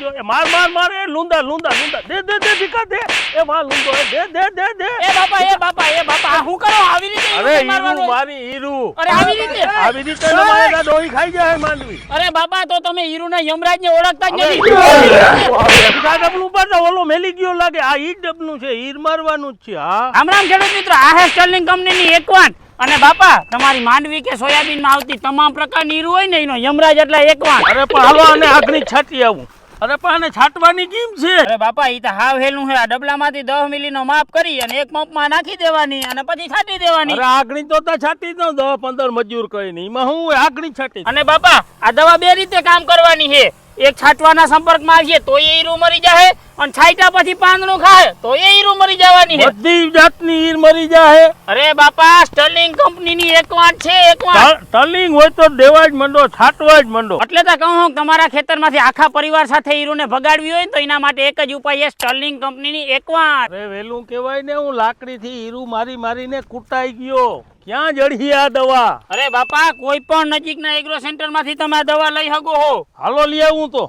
જો એ માર માર માર એ લુંદા લુંદા લુંદા. દે દે દે ભીખા દે. એ માર લુંદો એ દે દે દે દે. એ બાપા એ બાપા એ બાપા. આ હું કરો? આવી રીતે અરે ઈરુ મારી ઈરુ. અરે આવી રીતે? આવી રીતે નો મારે ડોહી ખાઈ જાય માનવી અરે બાપા તો તમે હીરુના યમરાજને ઓળખતા જ નથી. ભીખા ડબલું ઉપર તો ઓલો મેલી ગયો લાગે. આ ઈ ડબલું છે ઈર મારવાનું જ છે હા. રામ ખેડૂત મિત્રો આ હે સ્ટર્લિંગ કંપનીની એકવાન અને બાપા તમારી માંડવી કે સોયાબીનમાં આવતી તમામ પ્રકારની હીરું હોય ને એનો યમરાજ એટલે એકવાન અરે પણ હાલો અને આગની છાટી આવું. અરે પણ છાંટવાની કેમ છે? અરે બાપા ઈ તો હાવ હેલું છે. આ ડબલામાંથી મિલી મિલીનો માપ કરી અને એક પંપમાં નાખી દેવાની અને પછી છાંટી દેવાની. અરે આગણી તો તો છાટી દો દસ પંદર મજૂર કઈ નહીં એમાં હું આગણી છાટી અને બાપા આ દવા બે રીતે કામ કરવાની છે. એક છાંટવાના સંપર્કમાં આવીએ તો એ હીરું મરી જાય અને છાંટ્યા પછી પાંદડું ખાય તો એ હીરું મરી જવાની છે. બધી જાતની હીર મરી જાય અરે બાપા સ્ટર્લિંગ કંપનીની એક વાત છે એક વાત સ્ટર્લિંગ હોય તો દેવા જ મંડો છાટવા જ મંડો. એટલે તો કહું હું તમારા ખેતરમાંથી આખા પરિવાર સાથે ઈરુને ભગાડવી હોય ને તો એના માટે એક જ ઉપાય છે સ્ટર્લિંગ કંપનીની એકવાન અરે વેલું કહેવાય ને હું લાકડીથી હીરું મારી મારીને કૂટાઈ ગયો. ક્યાં જડી આ દવા? અરે બાપા કોઈ પણ નજીકના એગ્રો સેન્ટરમાંથી તમે આ દવા લઈ શકો હો. હાલો લઈ આવું તો.